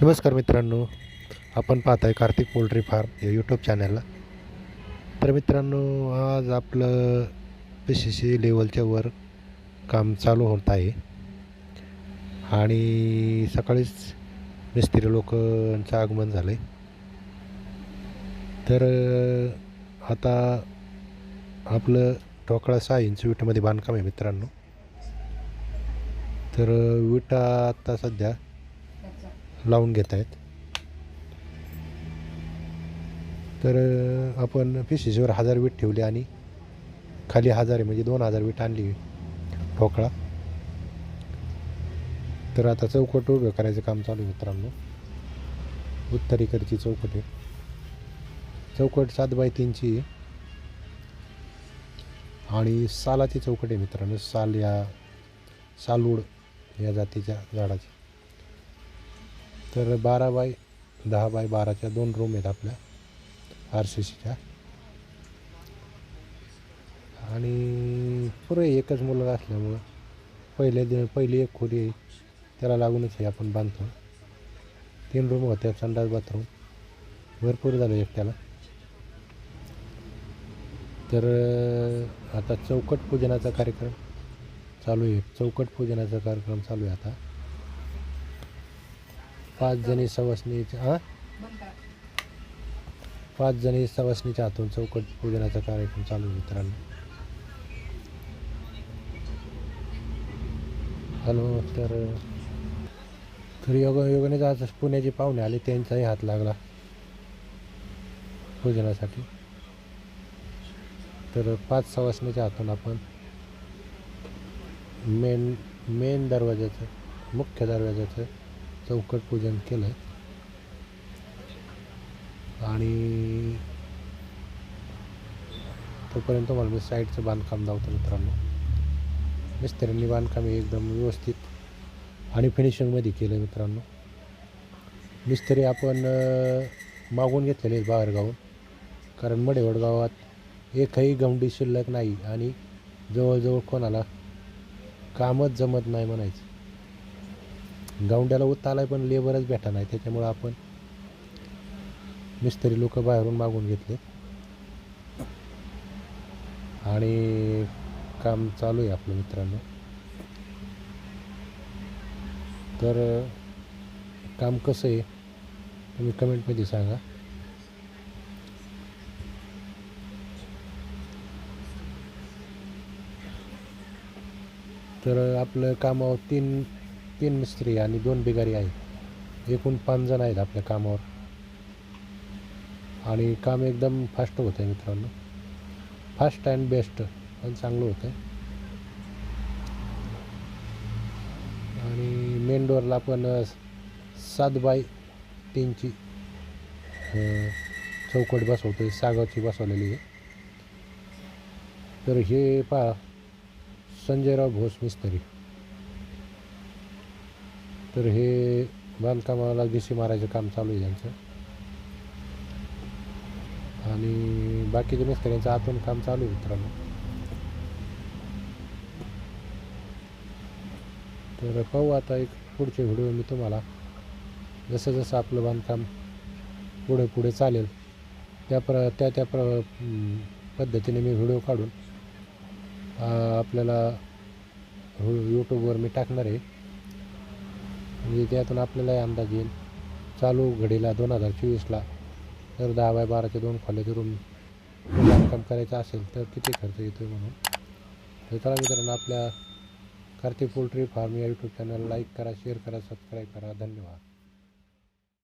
नमस्कार मित्रांनो आपण पाहत आहे कार्तिक पोल्ट्री फार्म या यूट्यूब चॅनलला तर मित्रांनो आज आपलं पी सी सी लेवलच्या वर काम चालू होत आहे. आणि सकाळीच मिस्त्री लोकांचं आगमन झालं आहे तर आता आपलं ठोकळा सहा इंच विटामध्ये बांधकाम आहे मित्रांनो. तर विटा आता सध्या लावून घेत आहेत. तर आपण पी हजार वीट ठेवली आणि खाली हजार आहे म्हणजे दोन हजार वीट आणली ठोकळा तर आता चौकट उभं करायचं काम चालू आहे मित्रांनो. उत्तरेकडची चौकट आहे. चौकट सात बाय तीनची आणि सालाची चौकट आहे मित्रांनो. साल या सालूड या जातीच्या झाडाची. तर बारा बाय दहा बाय बाराच्या दोन रूम आहेत आपल्या आर सी सीच्या आणि पुरं एकच मुलगा असल्यामुळं पहिले दि पहिली एक खोली आहे. त्याला लागूनच हे आपण बांधतो. तीन रूम होत्या संडास बाथरूम. भरपूर झालं एकट्याला. तर आता चौकट पूजनाचा कार्यक्रम चालू आहे. चौकट पूजनाचा कार्यक्रम चालू आहे आता. पाच जणी सवासणीच्या हां? पाच जणी सवासणीच्या हातून चौकट पूजनाचा कार्यक्रम चालू आहे मित्रांनो. हॅलो तर तर योग योगाने आज पुण्याचे पाहुणे आले त्यांचाही हात लागला पूजनासाठी. तर पाच सवासणीच्या हातून आपण मेन मेन दरवाजाचं मुख्य दरवाजाचं चौकट पूजन केलं आणि तोपर्यंत मला मी साईडचं बांधकाम धावतं मित्रांनो. मिस्त्र्यांनी बांधकाम हे एकदम व्यवस्थित आणि फिनिशिंगमध्ये केलं आहे मित्रांनो. मिस्त्री आपण मागून घेतलेले आहेत बाहेरगावून. कारण मडेवड गावात एकही गवंडी शिल्लक नाही आणि जवळजवळ कोणाला कामच जमत नाही म्हणायचं. गावंड्याला उत्ता आहे पण लेबरच भेटा नाही. त्याच्यामुळं आपण मिस्त्री लोक बाहेरून मागून घेतले. आणि काम चालू आहे आपलं मित्रांनो. तर काम कसं आहे तुम्ही कमेंटमध्ये सांगा. तर आपलं कामावर तीन तीन मिस्त्री आणि दोन बिगारी आहेत एकूण पाच जण आहेत आपल्या कामावर. आणि काम एकदम फास्ट होतं आहे मित्रांनो. फास्ट अँड बेस्ट पण चांगलं होतं आहे आणि मेन डोअरला आपण सात बाय तीनची चौकट बसवतो आहे सागाची बसवलेली आहे. तर हे पहा संजयराव घोष मिस्त्री. तर हे बांधकामाला सी मारायचं काम चालू आहे यांचं. आणि बाकीच्या मिस्त्र्यांचं आतून काम चालू आहे मित्रांनो. तर पाहू आता एक पुढचे व्हिडिओ मी तुम्हाला. जसं जसं आपलं बांधकाम पुढे पुढे चालेल त्या प्र त्या त्या प्र पद्धतीने मी व्हिडिओ काढून आपल्याला यूट्यूबवर मी टाकणार आहे. म्हणजे त्यातून आपल्यालाही अंदाज येईल. चालू घडीला दोन हजार चोवीसला जर दहा बाय बाराच्या दोन खोल्याचे रूम बांधकाम करायचं असेल तर किती खर्च येतो आहे म्हणून. तर चला मित्रांनो आपल्या कार्तिक पोल्ट्री फार्म या यूट्यूब चॅनल लाईक करा शेअर करा सबस्क्राईब करा. धन्यवाद.